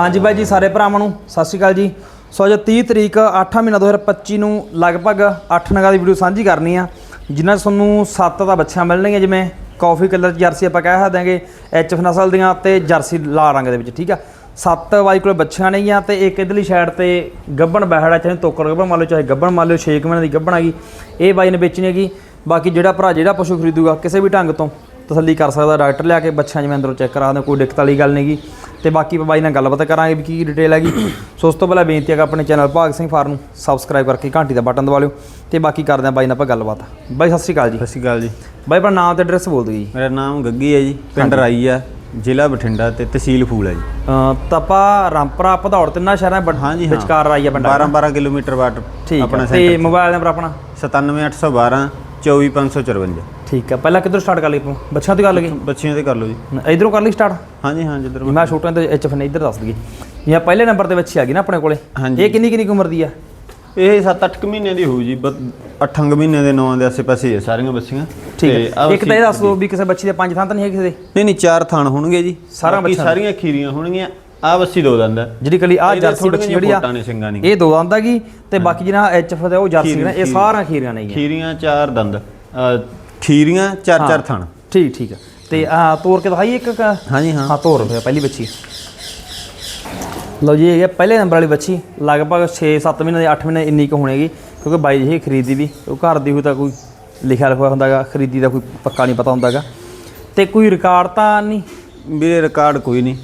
ਹਾਂਜੀ ਬਾਈ ਜੀ, ਸਾਰੇ ਭਰਾਵਾਂ ਨੂੰ ਸਤਿ ਸ਼੍ਰੀ ਅਕਾਲ ਜੀ। ਸੋ ਅੱਜ 30 ਤਰੀਕ 8 ਮਹੀਨਾ 2025 ਨੂੰ ਲਗਭਗ 8 ਨਗਾਂ ਦੀ ਵੀਡੀਓ ਸਾਂਝੀ ਕਰਨੀ ਆ, ਜਿਨ੍ਹਾਂ 'ਚ ਤੁਹਾਨੂੰ 7 ਦਾ ਬੱਚਿਆਂ ਮਿਲਣਗੀਆਂ, ਜਿਵੇਂ ਕਾਫੀ ਕਲਰ ਜਰਸੀ ਆਪਾਂ ਕਹਿ ਸਕਦੇ ਹਾਂਗੇ ਐਚਐਫ ਨਸਲ ਦੀਆਂ ਤੇ ਜਰਸੀ ਲਾਲ ਰੰਗ ਦੇ ਵਿੱਚ, ਠੀਕ ਆ? ਸੱਤ ਬਾਈ ਕੋਲ ਬੱਚਿਆਂ ਨੇਗੀਆਂ ਤੇ ਇੱਕ ਇਧਰਲੀ ਸਾਈਡ ਤੇ ਗੱਬਣ ਬਹਿੜਾ ਚਾਹੇ ਤੋਕੜ ਗੱਬਣ ਮੰਨ ਲਓ, ਚਾਹੇ ਗੱਬਣ ਮੰਨ ਲਓ 6 ਮਹੀਨੇ ਦੀ ਗੱਬਣ ਗਈ, ਇਹ ਬਾਈ ਨੇ ਵੇਚਣੀ ਹੈਗੀ। ਬਾਕੀ ਜਿਹੜਾ ਭਰਾ, ਜਿਹੜਾ ਪਸ਼ੂ ਖਰੀਦੂਗਾ, ਕਿਸੇ ਵੀ ਢੰਗ ਤੋਂ ਤਸੱਲੀ ਕਰ ਸਕਦਾ ਡਾਕਟਰ ਲਿਆ ਕੇ ਬੱਚਿਆਂ ਜਿਵੇਂ ਅੰਦਰੋਂ ਚੈੱਕ ਕਰਾ ਦੇ ਕੋਈ ਦਿੱਕਤ ਵਾਲੀ ਗੱਲ ਨਹੀਂਗੀ। ਤੇ ਬਾਕੀ ਆਪਾਂ ਬਾਈ ਨਾਲ ਗੱਲਬਾਤ ਕਰਾਂਗੇ ਵੀ ਕੀ ਡਿਟੇਲ ਹੈਗੀ। ਸੋ ਉਸ ਤੋਂ ਪਹਿਲਾਂ ਬੇਨਤੀ ਹੈ ਕਿ ਆਪਣੇ ਚੈਨਲ ਭਾਗ ਸਿੰਘ ਫਾਰਮ ਨੂੰ ਸਬਸਕ੍ਰਾਈਬ ਕਰਕੇ ਘੰਟੀ ਦਾ ਬਟਨ ਦਬਾ ਲਿਓ। ਤੇ ਬਾਕੀ ਕਰਦੇ ਹਾਂ ਬਾਈ ਨਾਲ ਆਪਾਂ ਗੱਲਬਾਤ। ਬਾਈ ਸਤਿ ਸ਼੍ਰੀ ਅਕਾਲ ਜੀ। ਸਤਿ ਸ਼੍ਰੀ ਅਕਾਲ ਜੀ। ਬਾਈ ਆਪਣਾ ਨਾਮ ਤੇ ਐਡਰੈਸ ਬੋਲ ਦਿਓ ਜੀ। ਮੇਰਾ ਨਾਮ ਗੱਗੀ ਹੈ ਜੀ। ਪਿੰਡ ਰਾਈ ਆ ਜ਼ਿਲ੍ਹਾ ਬਠਿੰਡਾ ਤੇ ਤਹਿਸੀਲ ਫੂਲ ਹੈ ਜੀ। ਅਮ ਤਪਾ ਰਾਮਪੁਰਾ ਭਦੌੜ ਤਿੰਨਾਂ ਸ਼ਹਿਰਾਂ ਵਿਚਕਾਰ ਆਈ ਆ ਪਿੰਡਾ 12 12 ਕਿਲੋਮੀਟਰ ਠੀਕ ਆਪਣਾ ਹੈ ਤੇ ਮੋਬਾਈਲ ਨੰਬਰ ਆਪਣਾ? 97812 24554 ਠੀਕ ਹੈ ਪਹਿਲਾਂ ਕਿੱਧਰ ਸਟਾਰਟ ਕਰ ਲਈ ਆਪਾਂ ਬੱਚਿਆਂ ਤੋਂ ਕਰ ਲਈਏ ਬੱਚਿਆਂ ਤੇ ਕਰ ਲਓ ਜੀ। ਇਧਰੋਂ ਕਰ ਲਈ ਸਟਾਰਟ ਹਾਂਜੀ ਹਾਂ ਜਿੱਧਰ ਮੈਂ ਛੋਟਿਆਂ ਤੇ ਐਚ ਫਨ ਇੱਧਰ ਦੱਸ ਦਈਏ। ਜਿਵੇਂ ਪਹਿਲੇ ਨੰਬਰ ਵਿੱਚ ਹੀ ਆ ਗਈ ਨਾ ਆਪਣੇ ਕੋਲੇ। ਇਹ ਕਿੰਨੀ ਕਿੰਨੀ ਉਮਰ ਦੀ ਆ? ਇਹ 7-8 ਮਹੀਨਿਆਂ ਦੀ ਹੋਊ ਜੀ 8 ਮਹੀਨਿਆਂ ਦੇ 9 ਦੇ ਆਸੇ-ਪਾਸੇ ਹੈ ਸਾਰੀਆਂ ਬੱਚੀਆਂ। ਠੀਕ ਤੇ ਹੈ ਇੱਕ ਤਾਂ ਇਹ ਦੱਸ ਦਿਓ ਵੀ ਕਿਸੇ ਬੱਚੀ ਦੇ ਪੰਜ ਥਾਂ ਤਾਂ ਨਹੀਂ ਹੈ ਕਿਸੇ ਦੇ? ਨਹੀਂ ਨਹੀਂ ਚਾਰ ਥਾਣ ਹੋਣਗੇ ਜੀ। ਸਾਰਾ ਬੱਚਾ ਸਾਰੀਆਂ ਖੀਰੀਆਂ ਹੋਣਗੀਆਂ। ਆ ਬੱਸੀ ਦੋ ਦੰਦ ਜਿਹੜੀ ਕਲੀ ਆ ਜਰਸੀ ਬੱਚੀ ਜਿਹੜੀ ਆ ਨੇ ਇਹ ਦੋ ਦੰਦ ਹੈਗੀ ਤੇ ਬਾਕੀ ਜਿਹੜਾ ਐਚ ਐਫ ਦਾ ਉਹ ਜਰਸੀ ਨੇ ਇਹ ਸਾਰੀਆਂ ਖੀਰੀਆਂ ਨੇ ਖੀਰੀਆਂ ਚਾਰ ਦੰਦ ਖੀਰੀਆਂ ਚਾਰ ਚਾਰ ਥਾਣ। ਠੀਕ ਠੀਕ ਹੈ ਤੇ ਆ ਤੋਰ ਕੇ ਦਿਖਾਈ ਇੱਕ ਕ- ਹਾਂਜੀ ਹਾਂ। ਹਾਂ ਤੋਰ ਫਿਰ ਪਹਿਲੀ ਬੱਚੀ। ਲਓ ਜੀ ਇਹ ਹੈ ਪਹਿਲੇ ਨੰਬਰ ਵਾਲੀ ਬੱਚੀ ਲਗਭਗ 6-7 ਮਹੀਨੇ ਦੇ 8 ਮਹੀਨੇ ਇੰਨੀ ਕੁ ਹੋਣੇਗੀ ਕਿਉਂਕਿ ਬਾਈ ਜੀ ਇਹ ਖਰੀਦੀ ਵੀ ਉਹ ਘਰ ਦੀ ਹੋਈ ਤਾਂ ਕੋਈ ਲਿਖਿਆ ਲਿਖਿਆ ਹੁੰਦਾਗਾ ਖਰੀਦੀ ਦਾ ਕੋਈ ਪੱਕਾ ਨਹੀਂ ਪਤਾ ਹੁੰਦਾਗਾ। ਤੇ ਕੋਈ ਰਿਕਾਰਡ ਤਾਂ ਨਹੀਂ? ਵੀਰੇ ਰਿਕਾਰਡ ਕੋਈ ਨਹੀਂ।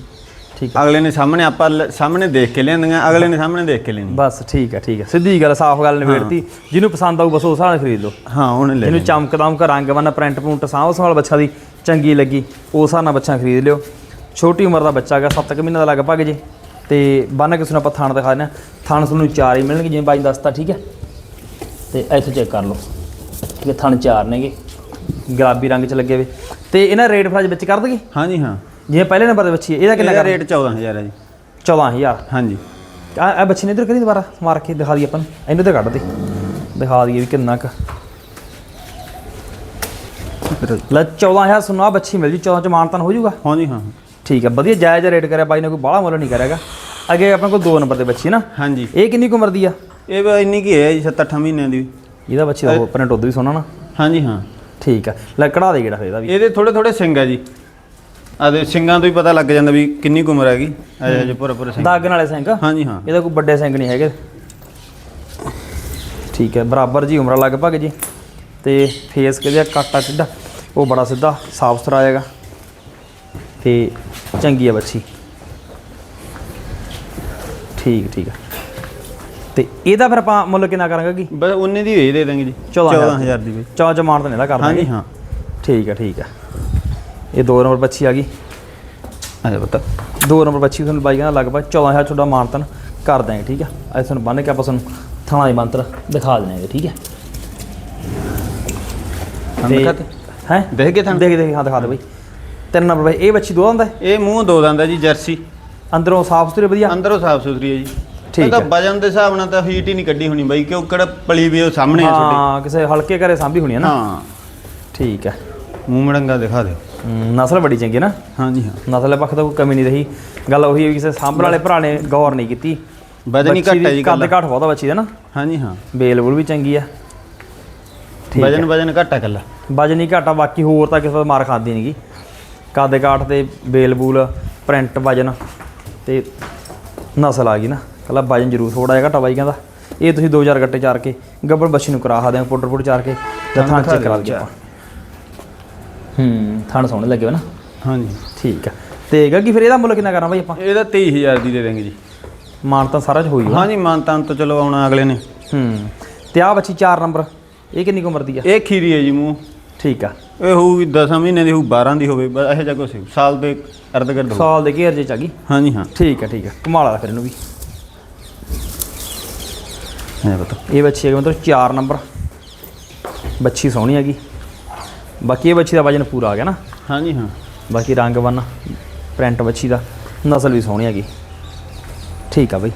ਠੀਕ ਅਗਲੇ ਨੇ ਸਾਹਮਣੇ ਆਪਾਂ ਲ- ਸਾਹਮਣੇ ਦੇਖ ਕੇ ਲਿਆਂਦੀਆਂ ਅਗਲੇ ਨੇ ਸਾਹਮਣੇ ਦੇਖ ਕੇ ਲੈਣੀ। ਬਸ ਠੀਕ ਹੈ ਠੀਕ ਹੈ ਸਿੱਧੀ ਗੱਲ ਸਾਫ਼ ਗੱਲ ਨਿਬੇੜਤੀ। ਜਿਹਨੂੰ ਪਸੰਦ ਆਊ ਬਸ ਉਸ ਨਾਲ ਖਰੀਦ ਲਓ। ਹਾਂ ਉਹਨੇ ਲੈ ਜਿਹਨੂੰ ਚਮਕਦਮ ਕ ਰੰਗ ਵੰਨ ਪ੍ਰਿੰਟ ਪ੍ਰਿੰਟ ਸਾਂਭ ਸੰਭਾਲ ਬੱਚਾ ਦੀ ਚੰਗੀ ਲੱਗੀ ਉਸ ਨਾਲ ਬੱਚਾ ਖਰੀਦ ਲਿਓ। ਛੋਟੀ ਉਮਰ ਦਾ ਬੱਚਾ ਹੈਗਾ 7 ਮਹੀਨੇ ਦਾ ਲਗਭਗ ਜੇ। ਤੇ ਬੰਨ ਕਿਸੇ ਨੂੰ ਆਪਾਂ ਥਾਣ ਦਿਖਾ ਦਿੰਦੇ ਹਾਂ। ਥਾਣ ਤੁਹਾਨੂੰ ਚਾਰ ਹੀ ਮਿਲਣਗੇ ਜਿਵੇਂ ਬਾਈ ਦੱਸਤਾ ਠੀਕ ਹੈ ਤੇ ਇੱਥੇ ਚੈੱਕ ਕਰ ਲਓ। ਠੀਕ ਹੈ ਥਣ ਚਾਰ ਨੇਗੇ। ਗੁਲਾਬੀ ਰੰਗ ਚ ਲੱਗੇ ਵੇ ਤੇ ਇਹਨਾਂ ਰੇਟ ਫਰਾਜ ਵਿੱਚ ਕਰ ਦਗੇ ਹਾਂਜੀ ਹਾਂ। ਜਿਵੇਂ ਪਹਿਲੇ ਨੰਬਰ ਦੇ ਬੱਚੀ ਹੈ ਇਹਦਾ ਕਿੰਨਾ ਇਹਦਾ ਕਰ ਰੇਟ 14000 ਹੈ ਜੀ। 14000 ਹਾਂਜੀ। ਆ ਆ ਬੱਚੀ ਨੇ ਇਧਰ ਕਰੀ ਦੁਬਾਰਾ? ਮਾਰ ਕੇ ਦਿਖਾ ਦਈਏ ਆਪਾਂ ਨੂੰ। ਇਹਨੂੰ ਤੇ ਕੱਢ ਦੇ। ਦਿਖਾ ਦਈਏ ਵੀ ਕਿੰਨਾ ਕੁ। ਲੈ 14000 ਸੁਣਾ ਬੱਚੀ ਮਿਲ ਜੀ। 14 ਚ ਮਾਨਤਨ ਹੋ ਜਾਊਗਾ ਹਾਂਜੀ ਹਾਂ। ਠੀਕ ਹੈ ਵਧੀਆ ਜਾਇਜ਼ ਰੇਟ ਕਰਿਆ। ਬਾਈ ਨੇ ਕੋਈ ਬਾਹਲਾ ਮੁੱਲ ਨਹੀਂ ਕਰਿਆਗਾ। ਅੱਗੇ ਆਪਣੇ ਕੋਲ ਦੋ ਨੰਬਰ ਦੇ ਬੱਚੀ ਨਾ। ਹਾਂਜੀ। ਇਹ ਕਿੰਨੀ ਕੁ ਉਮਰ ਦੀ ਆ? ਇਹ ਵੀ ਇੰਨੀ ਕੀ ਹੈ ਜੀ 7-8 ਮਹੀਨਿਆਂ ਦੀ। ਇਹਦਾ ਬੱਚੀ ਦਾ ਪ੍ਰਿੰਟ ਉਦੋਂ ਵੀ ਸੋਹਣਾ ਨਾ। ਹਾਂਜੀ ਹਾਂ। ਠੀਕ ਹੈ ਲੈ ਕਢਾ ਦੇ ਜਿਹੜਾ ਫਿਰ ਇਹਦਾ ਵੀ। ਇਹਦੇ ਥੋੜੇ ਥੋੜੇ ਸਿੰਘ ਆ ਜੀ। ਆਦੇ ਸਿੰਘਾਂ ਤੋਂ ਹੀ ਪਤਾ ਲੱਗ ਜਾਂਦਾ ਵੀ ਕਿੰਨੀ ਕੁ ਉਮਰ ਹੈਗੀ। ਅਜੇ ਅਜੇ ਪੂਰੇ ਪੂਰੇ ਸਿੰਘ। ਦਾਗਣ ਵਾਲੇ ਸਿੰਘ? ਹਾਂਜੀ ਹਾਂ। ਇਹਦਾ ਕੋਈ ਵੱਡੇ ਸਿੰਘ ਨਹੀਂ ਹੈਗੇ। ਠੀਕ ਹੈ ਬਰਾਬਰ ਜੀ ਉਮਰ ਲਗਭਗ ਜੀ। ਤੇ ਫੇਸ ਕਿਹਦਾ ਕਾਟਾ ਕਿੱਡਾ ਉਹ ਬੜਾ ਸਿੱਧਾ ਸਾਫ਼ ਸੁਥਰਾ ਆਏਗਾ ਤੇ ਚੰਗੀ ਹੈ ਬੱਚੀ। ਠੀਕ ਠੀਕ ਹੈ ਤੇ ਇਹਦਾ ਫਿਰ ਆਪਾਂ ਮੁੱਲ ਕਿੰਨਾ ਕਰਾਂਗੇ ਕੀ ਬਸ ਉਹਨੇ ਦੀ ਹੋਈ ਦੇ ਦਾਂਗੇ ਜੀ। 14000 14000 ਦੀ ਵੀ ਚੌਂ ਚ ਮਾਰ ਤਾਂ ਇਹਦਾ ਕਰ ਦਾਂਗੇ ਹਾਂਜੀ ਹਾਂ। ਠੀਕ ਹੈ ਠੀਕ ਹੈ ਇਹ ਦੋ ਨੰਬਰ ਬੱਚੀ ਆ ਗਈ। ਅਜੇ ਪਤਾ। ਦੋ ਨੰਬਰ ਬੱਚੀ ਤੁਹਾਨੂੰ ਬਾਈ ਕਹਿੰਦਾ ਲਗਭਗ 14000 ਤੁਹਾਡਾ ਮਾਨਤਨ ਕਰ ਦਾਂਗੇ ਠੀਕ ਹੈ ਅੱਜ ਤੁਹਾਨੂੰ ਬੰਨ ਕੇ ਆਪਾਂ ਤੁਹਾਨੂੰ ਥਾਣਾ ਦੀ ਮੰਤਰ ਦਿਖਾ ਦੇਣਗੇ ਠੀਕ ਹੈ? ਹੈ? ਦੇਖ ਕੇ ਤੁਹਾਨੂੰ ਦੇਖ ਦੇਖ ਹਾਂ ਦਿਖਾ ਦੇ ਬਈ। ਤਿੰਨ ਨੰਬਰ ਬਾਈ ਇਹ ਬੱਚੀ ਦੋ ਹੁੰਦਾ ਇਹ ਮੂੰਹ ਦੋ ਦੰਦ ਜੀ ਜਰਸੀ। ਅੰਦਰੋਂ ਸਾਫ਼ ਸੁਥਰੀ ਵਧੀਆ? ਅੰਦਰੋਂ ਸਾਫ਼ ਸੁਥਰੀ ਹੈ ਜੀ। ਠੀਕ ਹੈ। ਵਜਨ ਦੇ ਹਿਸਾਬ ਨਾਲ ਤਾਂ ਹੀਟ ਹੀ ਨਹੀਂ ਕੱਢੀ ਹੋਣੀ ਬਾਈ ਕਿਉਂ ਕਿਹੜਾ ਪਲੀ ਵੀ ਉਹ ਸਾਹਮਣੇ ਆ ਛੋਟੀ ਹਾਂ ਕਿਸੇ ਹਲਕੇ ਘਰੇ ਸਾਂਭੀ ਹੋਣੀ ਹੈ ਨਾ? ਹਾਂ। ਠੀਕ ਹੈ ਮੂੰਹ ਮੜੰਗਾ ਦਿਖਾ ਦਿਓ। ਨਸਲ ਬੜੀ ਚੰਗੀ ਨਾ। ਹਾਂਜੀ ਹਾਂ। ਨਸਲ ਦੇ ਪੱਖ ਤੋਂ ਕੋਈ ਕਮੀ ਨਹੀਂ ਰਹੀ। ਗੱਲ ਉਹੀ ਹੈ ਕਿਸੇ ਸਾਂਭਣ ਵਾਲੇ ਭਰਾ ਨੇ ਗੌਰ ਨਹੀਂ ਕੀਤੀ। ਵਜਨ ਹੀ ਘੱਟ ਹੈ ਦੀ ਜੀ ਕੱਦ ਘੱਟ ਬਹੁਤਾ ਬੱਚੀ ਦਾ ਨਾ। ਹਾਂਜੀ ਹਾਂ। ਬੇਲ ਬੁਲ ਵੀ ਚੰਗੀ ਆ। ਵਜਨ ਵਜਨ ਘੱਟ ਕੱਲਾ ਵਜਨ ਹੀ ਘਾਟਾ ਬਾਕੀ ਹੋਰ ਤਾਂ ਕਿਸੇ ਤੋਂ ਮਾਰ ਖਾਂਦੀ ਨਹੀਂਗੀ ਕਾਦੇ ਕਾਠ ਤੇ ਬੇਲ ਬੂਲ ਪ੍ਰਿੰਟ ਵਜਨ ਤੇ ਨਸਲ ਆ ਗਈ ਨਾ। ਕੱਲਾ ਵਜਨ ਜ਼ਰੂਰ ਥੋੜਾ ਜਿਹਾ ਘਟਾ ਬਾਈ ਕਹਿੰਦਾ। ਇਹ ਤੁਸੀਂ 2000 ਗੱਟੇ ਚਾਰ ਕੇ ਗੱਬੜ ਬੱਛੀ ਨੂੰ ਕਰਾ ਸਕਦੇ ਹੋ ਪਾਊਡਰ ਪਾਊਡਰ ਚਾਰ ਕੇ ਤੇ ਥਾਂ ਚੈੱਕ ਕਰਾ ਲਈਏ ਆਪਾਂ। ਹੂੰ ਥਾਣ ਸੋਹਣੇ ਲੱਗੇ ਹੋਏ ਨਾ। ਹਾਂਜੀ। ਠੀਕ ਆ। ਤੇ ਗੱਗੀ ਫਿਰ ਇਹਦਾ ਮੁੱਲ ਕਿੰਨਾ ਕਰਾਂ ਬਾਈ ਆਪਾਂ? ਇਹਦਾ 23000 ਦੀ ਦੇ ਦਾਂਗੇ ਜੀ। ਮਾਨ ਤਾਂ ਸਾਰਾ ਚ ਹੋਈ ਹੋਣਾ। ਹਾਂਜੀ ਮਾਨਤਾਨ ਤੋਂ ਚਲੋ ਆਉਣਾ ਅਗਲੇ ਨੇ। ਹੂੰ। ਤੇ ਆ ਬੱਚੀ 4 ਨੰਬਰ ਇਹ ਕਿੰਨੀ ਕੁ ਉਮਰ ਦੀ ਆ? ਇਹ ਖੀਰੀ ਹੈ ਜੀ ਮੂੰਹ। ਠੀਕ ਆ। ਇਹ ਹੋਊਗੀ 10 ਮਹੀਨੇ ਦੀ ਹੋਊ 12 ਦੀ ਹੋਵੇ ਬਸ ਇਹੋ ਜਿਹਾ ਕੁਛ। ਸਾਲ ਦੇ ਅਰਧ ਕਰ ਦੋ ਸਾਲ ਦੇ ਘੇਰ ਜੇ ਚ ਆ ਗਈ? ਹਾਂਜੀ ਹਾਂ। ਠੀਕ ਆ ਠੀਕ ਆ। ਕਮਾਲ ਆ ਫਿਰ ਇਹਨੂੰ ਵੀ। ਇਹ ਬਤਾ। ਇਹ ਬੱਚੀ ਹੈਗੀ ਮਤਲਬ 4 ਨੰਬਰ। ਬੱਚੀ ਸੋਹਣੀ ਹੈਗੀ। ਬਾਕੀ ਇਹ ਬੱਚੀ ਦਾ ਵਜਨ ਪੂਰਾ ਆ ਗਿਆ ਨਾ? ਹਾਂਜੀ ਹਾਂ। ਬਾਕੀ ਰੰਗ ਬੰਨ ਪ੍ਰਿੰਟ ਬੱਚੀ ਦਾ ਨਸਲ ਵੀ ਸੋਹਣੀ ਹੈਗੀ। ਠੀਕ ਆ ਬਈ।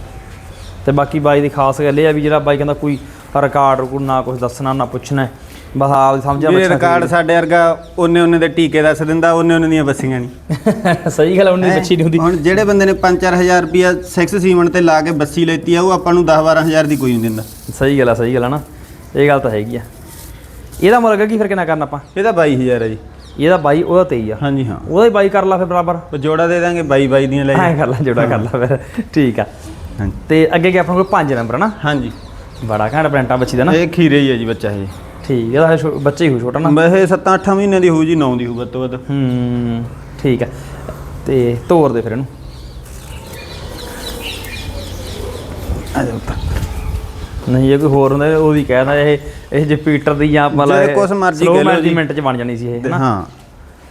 ਤੇ ਬਾਕੀ ਬਾਈ ਦੀ ਖਾਸ ਗੱਲ ਇਹ ਆ ਵੀ ਜਿਹੜਾ ਬਾਈ ਕਹਿੰਦਾ ਕੋਈ ਰਿਕਾਰਡ ਰਿਕੂਡ ਨਾ ਕੁਝ ਦੱਸਣਾ ਨਾ ਪੁੱਛਣਾ ਬਸ ਆਪ ਸਮਝਿਆ ਬੱਚਾ ਰਿਕਾਰਡ ਸਾਡੇ ਵਰਗਾ ਉਹਨੇ ਉਹਨੇ ਦੇ ਟੀਕੇ ਦੱਸ ਦਿੰਦਾ ਉਹਨੇ ਉਹਨੇ ਦੀਆਂ ਬੱਸੀਆਂ ਨਹੀਂ। ਸਹੀ ਗੱਲ ਉਹਨੇ ਬੱਚੀ ਨਹੀਂ ਹੁੰਦੀ। ਹੁਣ ਜਿਹੜੇ ਬੰਦੇ ਨੇ 5-4000 ਰੁਪਿਆ 6 ਸੀਮਨ ਤੇ ਲਾ ਕੇ ਬੱਸੀ ਲੈਤੀ ਆ ਉਹ ਆਪਾਂ ਨੂੰ 10-12000 ਦੀ ਕੋਈ ਨਹੀਂ ਦਿੰਦਾ। ਸਹੀ ਗੱਲ ਆ ਸਹੀ ਗੱਲ ਆ ਨਾ। ਇਹ ਗੱਲ ਤਾਂ ਹੈਗੀ ਆ। ਇਹਦਾ ਮੁਰਗਾ ਕੀ ਫਿਰ ਕਿੰਨਾ ਕਰਨਾ ਆਪਾਂ? ਇਹਦਾ 22000 ਹੈ ਜੀ। ਇਹਦਾ ਬਾਈ ਉਹਦਾ 23 ਆ। ਹਾਂਜੀ ਹਾਂ। ਉਹਦਾ ਹੀ ਬਾਈ ਕਰ ਲਾ ਫਿਰ ਬਰਾਬਰ। ਉਹ ਜੋੜਾ ਦੇ ਦਾਂਗੇ 22 ਦੀਆਂ ਲੈ ਐਂ ਕਰ ਲਾ ਜੋੜਾ ਕਰ ਲਾ ਫਿਰ। ਠੀਕ ਆ। ਹਾਂਜੀ। ਤੇ ਅੱਗੇ ਗਿਆ ਆਪਣੇ ਕੋਲ 5 ਨੰਬਰ ਨਾ? ਹਾਂਜੀ। ਬੜਾ ਘੈਂਟ ਪ੍ਰਿੰਟਾ ਬੱਚੀ ਦਾ ਨਾ। ਇਹ ਖੀਰੇ ਹੀ ਹੈ ਜੀ ਬੱਚਾ ਇਹ। ਠੀਕ ਇਹਦਾ ਛੋ- ਬੱਚਾ ਹੀ ਹੋ ਛੋਟਾ ਨਾ। ਵੈਸੇ 7-8 ਮਹੀਨੇ ਦੀ ਹੋਊ ਜੀ 9 ਦੀ ਹੋਊ ਵੱਧ ਤੋਂ ਵੱਧ। ਹੂੰ ਠੀਕ ਆ। ਤੇ ਤੋਰ ਦੇ ਫਿਰ ਇਹਨੂੰ। ਆ ਜਾ ਉੱਪਰ। ਨਹੀਂ ਜੇ ਕੋਈ ਹੋਰ ਹੁੰਦਾ ਉਹ ਵੀ ਕਹਿਦਾ ਇਹ ਇਹ ਜੇ ਪੀਟਰ ਦੀ ਜਾਂ ਮਤਲਬ ਕੁਛ ਮਰਜ਼ੀ ਕਹਿ ਲਓ ਜੀ। ਮਿੰਟ ਚ ਬਣ ਜਾਣੀ ਸੀ ਇਹ ਹਾਂ।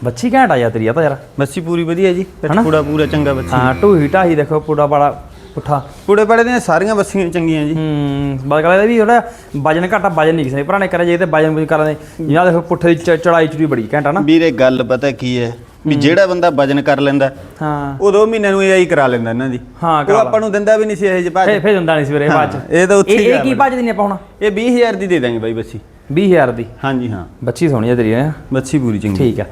ਬੱਚੀ ਘੈਂਟ ਆ ਜਾ ਤੇਰੀ ਆ ਤਾਂ ਯਾਰ। ਬੱਸੀ ਪੂਰੀ ਵਧੀਆ ਜੀ ਹਨਾ? ਪੂਰਾ ਚੰਗਾ ਬੱਸੀ ਹਾਂ ਢੂਹੀ ਢਾਹੀ ਦੇਖੋ ਪੂੜਾ ਬੜਾ ਪੁੱਠਾ। ਪੂੜੇ ਪੜੇ ਦੀਆਂ ਸਾਰੀਆਂ ਬੱਸੀਆਂ ਚੰਗੀਆਂ ਜੀ। ਹੂੰ ਬਸ ਗੱਲ ਇਹ ਵੀ ਥੋੜਾ ਵਜਨ ਘਾਟਾ ਵਜਨ ਨਹੀਂ ਕਿਸੇ ਨੇ ਭਰਾਣੇ ਕਰਿਆ ਜੇ ਤੇ ਵਜਨ ਵੀ ਕਰਾਂਦੇ ਜਾਂ ਦੇਖੋ ਪੁੱਠੇ ਦੀ ਚੜਾਈ ਚੜੀ ਬੜੀ ਘੈਂਟਾ ਨਾ। ਵੀਰੇ ਗੱਲ ਪਤਾ ਕੀ ਹੈ? ਵੀ ਜਿਹੜਾ ਬੰਦਾ ਵਜਨ ਕਰ ਲੈਂਦਾ ਹਾਂ। ਉਹ ਦੋ ਮਹੀਨਿਆਂ ਨੂੰ ਏਆਈ ਕਰਾ ਲੈਂਦਾ ਇਹਨਾਂ ਦੀ। ਹਾਂ ਉਹ ਕਰਾ ਆਪਾਂ ਨੂੰ ਦਿੰਦਾ ਵੀ ਨਹੀਂ ਸੀ ਇਹ ਜਿਹੇ ਭਾਜ ਫੇ ਫੇ ਹੁੰਦਾ ਨਹੀਂ ਸੀ ਵੀਰੇ ਬਾਅਦ ਚ। ਇਹ ਤਾਂ ਉੱਥੇ ਇਹ ਹੀ ਇਹ ਗਿਆ ਕੀ ਬੜਾ। ਭੱਜ ਦਿੰਨੇ ਆਪਾਂ ਹੁਣ ਇਹ 20000 ਦੀ ਦੇ ਦਾਂਗੇ ਬਾਈ ਬੱਸੀ। 20000 ਦੀ? ਹਾਂਜੀ ਹਾਂ। ਬੱਚੀ ਸੋਹਣੀ ਆ ਤੇਰੀ ਹੈ। ਬੱਸੀ ਪੂਰੀ ਚੰਗੀ। ਠੀਕ ਆ।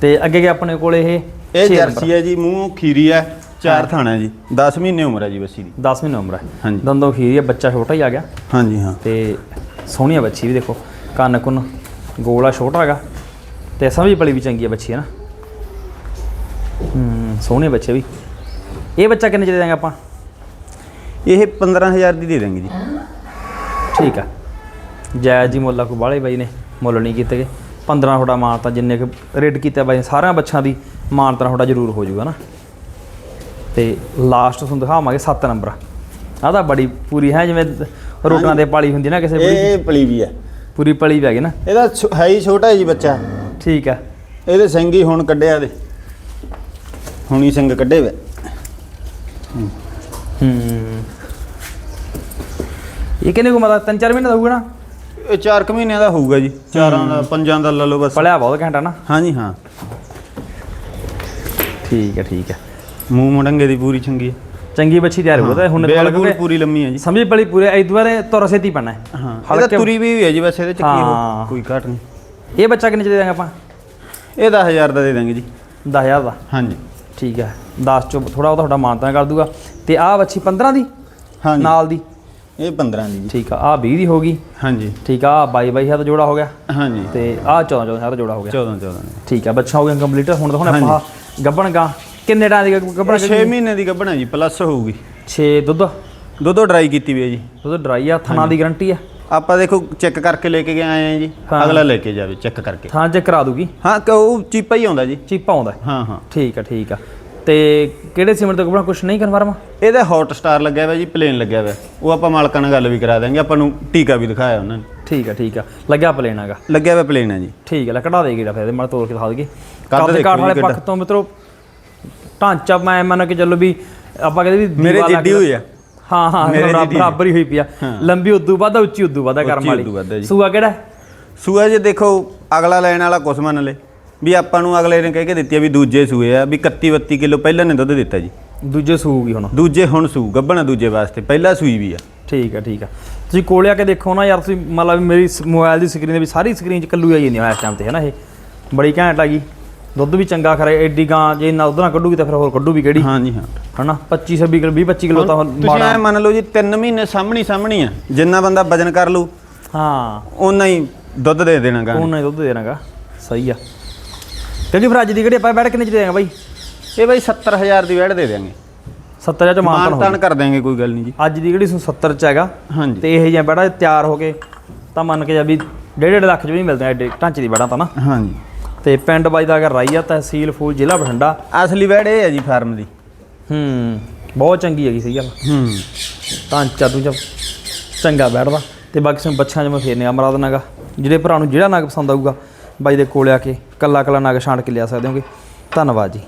ਤੇ ਅੱਗੇ ਗਿਆ ਆਪਣੇ ਕੋਲ ਇਹ ਇਹ ਜਰਸੀ ਹੈ ਜੀ ਮੂੰਹ ਖੀਰੀ ਹੈ ਚਾਰ ਥਾਣਾ ਜੀ। 10 ਮਹੀਨੇ ਉਮਰ ਹੈ ਜੀ ਬੱਸੀ ਦੀ। 10 ਮਹੀਨੇ ਉਮਰ ਹੈ ਹਾਂਜੀ। ਦੰਦੋਂ ਖੀਰੀ ਆ ਬੱਚਾ ਛੋਟਾ ਹੀ ਆ ਗਿਆ। ਹਾਂਜੀ ਹਾਂ। ਤੇ ਸੋਹਣੀ ਆ ਬੱਚੀ ਵੀ ਦੇਖੋ। ਕੰਨ ਕੁੰਨ ਗੋਲਾ ਛੋਟਾ ਹੈਗਾ। ਤੇ ਸਮਝ ਪਲੀ ਵੀ ਚੰਗੀ ਆ ਬੱਚੀ ਹੈ ਨਾ? ਹੂੰ ਸੋਹਣੇ ਬੱਚੇ ਵੀ। ਇਹ ਬੱਚਾ ਕਿੰਨੇ ਚ ਦੇ ਦਾਂਗੇ ਆਪਾਂ? ਇਹ 15000 ਦੀ ਦੇ ਦਾਂਗੇ ਜੀ। ਠੀਕ ਆ। ਜਾਇਜ਼ ਜੀ ਮੁੱਲਾ ਕੋ ਬਾਲੇ ਬਾਈ ਨੇ ਮੁੱਲ ਨਹੀਂ ਕੀਤੇ ਗਏ। 15 ਥੋੜਾ ਮਾਨਤਾ ਜਿੰਨੇ ਕੁ ਰੇਟ ਕੀਤਾ ਬਾਈ ਨੇ, ਸਾਰਿਆਂ ਬੱਚਿਆਂ ਦੀ ਮਾਨਤਾ ਥੋੜਾ ਜ਼ਰੂਰ ਹੋ ਜਾਊਗਾ ਨਾ। ਤੇ ਲਾਸਟ ਤੁਹਾਨੂੰ ਦਿਖਾਵਾਂਗੇ 7 ਨੰਬਰ ਆਹ ਤਾਂ ਬੜੀ ਪੂਰੀ ਹੈ ਜਿਵੇਂ ਰੋਟਾਂ ਦੇ ਪਾਲੀ ਹੁੰਦੀ ਨਾ ਕਿਸੇ ਬੜੀ ਇਹ ਪਲੀ ਵੀ ਹੈ ਪੂਰੀ ਪਲੀ ਪੈ ਗਈ ਨਾ। ਇਹਦਾ ਛੋ- ਹੈ ਹੀ ਛੋਟਾ ਜੀ ਬੱਚਾ। ਠੀਕ ਆ। ਇਹਦੇ ਸਿੰਘ ਹੀ ਹੁਣ ਕੱਢਿਆ ਦੇ। ਹੁਣੀ ਸਿੰਘ ਕੱਢੇ ਵੇ। ਹੂੰ। ਇਹ ਕਿੰਨੇ ਕੋ ਮਤਲਬ ਤਿੰਨ ਚਾਰ ਮਹੀਨੇ ਦਾ ਹੋਊਗਾ ਨਾ? ਇਹ 4 ਕੁ ਮਹੀਨਿਆਂ ਦਾ ਹੋਊਗਾ ਜੀ। ਚਾਰਾਂ ਦਾ ਪੰਜਾਂ ਦਾ ਲੈ ਲਓ ਬਸ। ਪਲਿਆ ਬਹੁਤ ਘੰਟਾ ਨਾ। ਹਾਂਜੀ ਹਾਂ। ਠੀਕ ਹੈ ਠੀਕ ਹੈ ਮੂੰਹ ਮੁੜੰਗੇ ਦੀ ਪੂਰੀ ਚੰਗੀ ਹੈ ਚੰਗੀ ਬੱਚੀ ਤਿਆਰ ਤਾਂ ਹੁਣ ਬੇਲ ਮਤਲਬ ਬੂਲ ਕਿ ਪੂਰੀ ਲੰਮੀ ਹੈ ਜੀ। ਸਮਝੀ ਪਲੀ ਪੂਰੇ ਇਹ ਦੁਆਰੇ ਤੁਰ ਸੇਤੀ ਪੈਣਾ ਹੈ। ਹਾਂ ਇਹਦਾ ਹਲਕੇ- ਤੁਰੀ ਵੀ ਹੋਈ ਹੈ ਜੀ ਬਸ ਇਹਦੇ ਚ ਕੀ ਹਾਂ। ਹੋ। ਕੋਈ ਘਾਟ ਨਹੀਂ। ਇਹ ਬੱਚਾ ਕਿੰਨੇ ਚ ਦੇ ਦਾਂਗੇ ਆਪਾਂ? ਇਹ 10000 ਦਾ ਦੇ ਦਾਂਗੇ ਜੀ। 10000 ਦਾ? ਹਾਂਜੀ। ਠੀਕ ਹੈ। 10 ਚੋਂ ਥੋੜਾ ਉਹ ਤੁਹਾਡਾ ਮਾਨਤਾ ਕਰ ਦੂਗਾ। ਤੇ ਆਹ ਬੱਚੀ 15 ਦੀ? ਹਾਂਜੀ। ਨਾਲ ਦੀ? ਇਹ 15 ਦੀ ਜੀ। ਠੀਕ ਆ ਆਹ 20 ਦੀ ਹੋ ਗਈ। ਹਾਂਜੀ। ਠੀਕ ਆ ਆਹ 22 22 ਦਾ ਜੋੜਾ ਹੋ ਗਿਆ। ਹਾਂਜੀ। ਤੇ ਆਹ 14 14 ਦਾ ਜੋੜਾ ਹੋ ਗਿਆ। 14 14 ਠੀਕ ਆ ਬੱਚਾ ਹੋ ਗਿਆ ਕੰਪਲੀਟ ਹੁਣ ਹੁਣ ਆਪਾਂ ਗੱਬਣ ਗਾ। ਕਿੰਨੇ ਟਾਂ ਦੀ ਗੱਬਣ 6 ਮਹੀਨੇ ਦੀ ਗੱਭਣਾ ਜੀ ਪਲੱਸ ਹੋਊਗੀ। 6 ਦੁੱਧ? ਦੁੱਧ ਡਰਾਈ ਕੀਤੀ ਵੀ ਹੈ ਜੀ। ਦੁੱਧ ਡਰਾਈ ਆ ਥਣਾ ਦੀ ਗਾਰੰਟੀ ਆ। ਆਪਾਂ ਦੇਖੋ ਚੈੱਕ ਕਰਕੇ ਲੈ ਕੇ ਗਏ ਆਏ ਆ ਜੀ। ਹਾਂ। ਅਗਲਾ ਲੈ ਕੇ ਜਾਵੇ ਚੈੱਕ ਕਰਕੇ। ਥਾਂ ਚੈੱਕ ਕਰਾ ਦੂਗੀ। ਹਾਂ ਕਿ ਉਹ ਚੀਪਾ ਹੀ ਆਉਂਦਾ ਜੀ। ਚੀਪਾ ਆਉਂਦਾ। ਹੈ। ਹਾਂ। ਹਾਂ ਠੀਕ ਆ ਠੀਕ ਆ। ਤੇ ਕਿਹੜੇ ਸੀਮੈਂਟ ਤੋਂ ਗੱਬਣਾ ਕੁਛ ਨਹੀਂ ਕਨਫਰਮ ਇਹਦਾ ਹੌਟ ਸਟਾਰ ਲੱਗਿਆ ਹੋਇਆ ਜੀ ਪਲੇਨ ਲੱਗਿਆ ਹੋਇਆ ਉਹ ਆਪਾਂ ਮਾਲਕਾਂ ਨਾਲ ਗੱਲ ਵੀ ਕਰਾ ਦਾਂਗੇ ਆਪਾਂ ਨੂੰ ਟੀਕਾ ਵੀ ਦਿਖਾਇਆ ਉਹਨਾਂ ਨੇ। ਠੀਕ ਆ ਠੀਕ ਆ। ਲੱਗਿਆ ਪਲੇਨ ਹੈਗਾ। ਲੱਗਿਆ ਹੋਇਆ ਪਲੇਨ ਹੈ ਜੀ। ਠੀਕ ਹੈ ਲੈ ਕਢਾ ਦੇ ਗੇੜਾ ਫਿਰ ਇਹਦੇ ਮਾੜਾ ਤੋੜ ਕੇ ਦਿਖਾ ਦਈਏ। ਕੱਦ ਦੇਖੋ ਕਾਠ ਜੀ ਵਾਲੇ ਕਿੱਡਾ। ਪੱਖ ਤੋਂ ਮਿੱਤਰੋ ਢਾਂਚਾ ਮੈਂ ਮੰਨ ਕੇ ਚੱਲੋ ਵੀ ਆਪਾਂ ਕਹਿੰਦੇ ਵੀ ਮੇਰੇ ਲੱਗ- ਜਿੱਡੀ ਹੋਈ ਆ। ਹਾਂ ਹਾਂ। ਬਰਾਬਰ ਹੀ ਹੋਈ ਪਿਆ। ਲੰਬੀ ਉਦੋਂ ਵੱਧ ਉੱਚੀ ਉਦੋਂ ਵੱਧ ਕਰਮ ਵਾਲੀ। ਸੂਆ ਕਿਹੜਾ? ਸੂਆ ਜੇ ਦੇਖੋ ਅਗਲਾ ਲੈਣ ਵਾਲਾ ਕੁਛ ਮੰਨ ਲੇ ਵੀ ਆਪਾਂ ਨੂੰ ਅਗਲੇ ਨੇ ਕਹਿ ਕੇ ਦਿੱਤੀ ਆ ਵੀ ਦੂਜੇ ਸੂਏ ਆ ਵੀ 31 32 ਕਿਲੋ ਪਹਿਲਾਂ ਨੇ ਦੁੱਧ ਦਿੱਤਾ ਜੀ ਦੂਜੇ ਸੂਗੀ ਹੁਣ ਦੂਜੇ ਹੁਣ ਸੂ ਗੱਭਣਾ ਦੂਜੇ ਵਾਸਤੇ ਪਹਿਲਾ ਸੂਈ ਵੀ ਆ ਠੀਕ ਹੈ ਠੀਕ ਹੈ ਤੁਸੀਂ ਕੋਲੇ ਆ ਕੇ ਦੇਖੋ ਨਾ ਯਾਰ ਤੁਸੀਂ ਮਤਲਬ ਮੇਰੀ ਮੋਬਾਈਲ ਦੀ ਸਕਰੀਨ ਦੇ ਵੀ ਸਾਰੀ ਸਕਰੀਨ 'ਚ ਕੱਲੂ ਆਈ ਜਾਂਦੀ ਆ ਇਸ ਟਾਈਮ ਤੇ ਹੈ ਨਾ ਇਹ ਬੜੀ ਘੈਂਟ ਆ ਗਈ ਦੁੱਧ ਵੀ ਚੰਗਾ ਖਰੇ ਐਡੀ ਗਾਂ ਜੇ ਨਾ ਉਧਰ ਨਾ ਕੱਢੂਗੀ ਤਾਂ ਫਿਰ ਹੋਰ ਕੱਢੂ ਵੀ ਕਿਹੜੀ ਹਾਂਜੀ ਹਾਂ। ਹਨਾ? 25 26 ਕਿਲੋ 20 25 ਕਿਲੋ ਤਾਂ ਤੁਸੀਂ ਐ ਮੰਨ ਲਓ ਜੀ 3 ਮਹੀਨੇ ਸਾਹਮਣੀ ਸਾਹਮਣੀ ਆ ਜਿੰਨਾ ਬੰਦਾ ਵਜਨ ਕਰ ਲੂ ਹਾਂ। ਓਨਾ ਹੀ ਦੁੱਧ ਦੇ ਦੇਣਾ ਗਾ ਉਹਨਾਂ ਹੀ ਦੁੱਧ ਦੇਣਾਗਾ। ਸਹੀ ਆ। ਕਿਉਂਕਿ ਫਿਰ ਅੱਜ ਦੀ ਘੜੀ ਆਪਾਂ ਬੈਠ ਕਿੰਨੇ ਚ ਦੇਵਾਂਗੇ ਬਾਈ? ਇਹ ਬਾਈ 70000 ਦੀ ਵੈੜ ਦੇ ਦੇਾਂਗੇ 70 ਚ ਮਾਨਤਨ ਕਰ ਦੇਾਂਗੇ ਕੋਈ ਗੱਲ ਨਹੀਂ ਜੀ। ਅੱਜ ਦੀ ਘੜੀ 70 ਚ ਹੈਗਾ? ਤੇ ਇਹ ਜਿਹਾ ਬੜਾ ਤਿਆਰ ਹੋ ਕੇ ਤਾਂ ਮੰਨ ਕੇ ਜਾ ਵੀ ਡੇਢ ਡੇਢ ਲੱਖ ਚ ਵੀ ਮਿਲਦੇ ਐਡੇ ਢਾਂਚੇ ਦੀ ਬੜਾ ਤਾਂ ਨਾ। ਹਾਂਜੀ। ਤੇ ਪਿੰਡ ਬਾਈ ਦਾ ਅਗਰ ਰਾਈ ਆ ਤਹਿਸੀਲ ਫੂਲ ਜ਼ਿਲ੍ਹਾ ਬਠਿੰਡਾ। ਅਸਲੀ ਵੈੜ ਇਹ ਹੈ ਜੀ ਫਾਰਮ ਦੀ। ਹੂੰ ਬਹੁਤ ਚੰਗੀ ਹੈਗੀ ਸਹੀ ਗੱਲ। ਹੂੰ। ਤੂੰ ਚੰਗਾ ਬੈਠਦਾ। ਤੇ ਬਾਕੀ ਸਾਨੂੰ ਬੱਚਿਆਂ 'ਚ ਮੈਂ ਫੇਰਨੇ ਅਮਰਾ ਦਨਾਗਾ ਜਿਹੜੇ ਭਰਾ ਨੂੰ ਜਿਹੜਾ ਨਗ ਪਸੰਦ ਆਊਗਾ ਬਾਈ ਦੇ ਕੋਲ ਆ ਕੇ ਕੱਲਾ ਕੱਲਾ ਨਗ ਛਾਂਟ ਕੇ ਲਿਆ ਸਕਦੇ ਹੋਗੇ। ਧੰਨਵਾਦ ਜੀ।